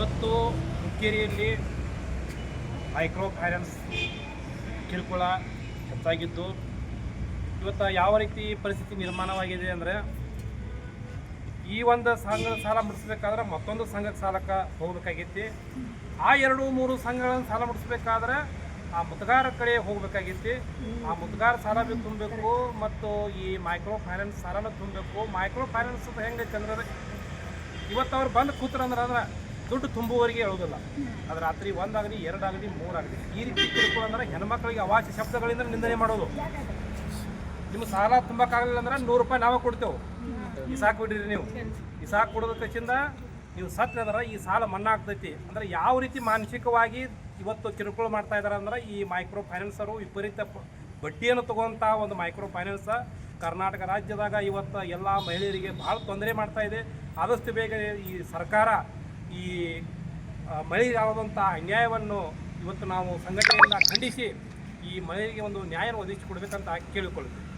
ಇವತ್ತು ಹುಕ್ಕೇರಿಯಲ್ಲಿ micro finance ಕಿರುಕುಳ ಹೆಚ್ಚಾಗಿದ್ದು, ಇವತ್ತು ಯಾವ ರೀತಿ ಪರಿಸ್ಥಿತಿ ನಿರ್ಮಾಣವಾಗಿದೆ ಅಂದರೆ, ಈ ಒಂದು ಸಂಘದ ಸಾಲ ಮುಡಿಸ್ಬೇಕಾದ್ರೆ ಮತ್ತೊಂದು ಸಂಘಕ್ಕೆ ಸಾಲಕ್ಕೆ ಹೋಗ್ಬೇಕಾಗೈತಿ ಆ ಎರಡು ಮೂರು ಸಂಘಗಳನ್ನು ಸಾಲ ಮುಡಿಸ್ಬೇಕಾದ್ರೆ ಆ ಮುದ್ಗಾರ ಕಡೆ ಹೋಗ್ಬೇಕಾಗೈತಿ ಆ ಮುದ್ಗಾರ ಸಾಲ ಭೀ ತುಂಬಬೇಕು ಮತ್ತು ಈ ಮೈಕ್ರೋ ಫೈನಾನ್ಸ್ ಸಾಲನ ತುಂಬಬೇಕು. ಮೈಕ್ರೋ ಫೈನಾನ್ಸ್ ಹೆಂಗೈತೆ ಅಂದ್ರೆ, ಇವತ್ತು ಅವ್ರು ಬಂದು ಕೂತ್ರಂದ್ರೆ ಅಂದ್ರೆ ದುಡ್ಡು ತುಂಬುವವರಿಗೆ ಹೇಳೋದಿಲ್ಲ ಅದು ರಾತ್ರಿ ಒಂದಾಗಲಿ, ಎರಡಾಗಲಿ, ಮೂರಾಗಲಿ ಈ ರೀತಿ ಕಿರುಕುಳ ಅಂದ್ರೆ ಹೆಣ್ಮಕ್ಳಿಗೆ ಅವಾಚ್ಯ ಶಬ್ದಗಳಿಂದ ನಿಂದನೆ ಮಾಡೋದು. ನಿಮ್ಮ ಸಾಲ ತುಂಬಕ್ಕಾಗಲಿಲ್ಲ ಅಂದ್ರೆ ನೂರು ರೂಪಾಯಿ ನಾವೇ ಕೊಡ್ತೇವೆ. ಇಸಾಕ್ ಬಿಡ್ರಿ ನೀವು. ಇಸಾಕ್ ಕೊಡೋದ ಕಚ್ಚಿಂದ ನೀವು ಸತ್ಯ ಅಂದ್ರೆ, ಈ ಸಾಲ ಮನ್ನಾ ಆಗ್ತೈತಿ ಅಂದ್ರೆ ಯಾವ ರೀತಿ ಮಾನಸಿಕವಾಗಿ ಇವತ್ತು ಕಿರುಕುಳ ಮಾಡ್ತಾ ಇದಾರೆ ಅಂದ್ರೆ ಈ ಮೈಕ್ರೋ ಫೈನಾನ್ಸರು ವಿಪರೀತ ಬಡ್ಡಿಯನ್ನು ತಗೊಂತ ಒಂದು ಮೈಕ್ರೋ ಫೈನಾನ್ಸ್ ಕರ್ನಾಟಕ ರಾಜ್ಯದಾಗ ಇವತ್ತು ಎಲ್ಲ ಮಹಿಳೆಯರಿಗೆ ಭಾಳ ತೊಂದರೆ ಮಾಡ್ತಾ ಇದೆ. ಆದಷ್ಟು ಬೇಗ ಈ ಸರ್ಕಾರ ಈ ಮಳೆ ಆದಂಥ ಅನ್ಯಾಯವನ್ನು ಇವತ್ತು ನಾವು ಸಂಘಟನೆಯಿಂದ ಖಂಡಿಸಿ ಈ ಮಳೆಗೆ ಒಂದು ನ್ಯಾಯವನ್ನು ಒದಗಿಸಿಕೊಡ್ಬೇಕಂತ ಕೇಳಿಕೊಳ್ಳುತ್ತೇವೆ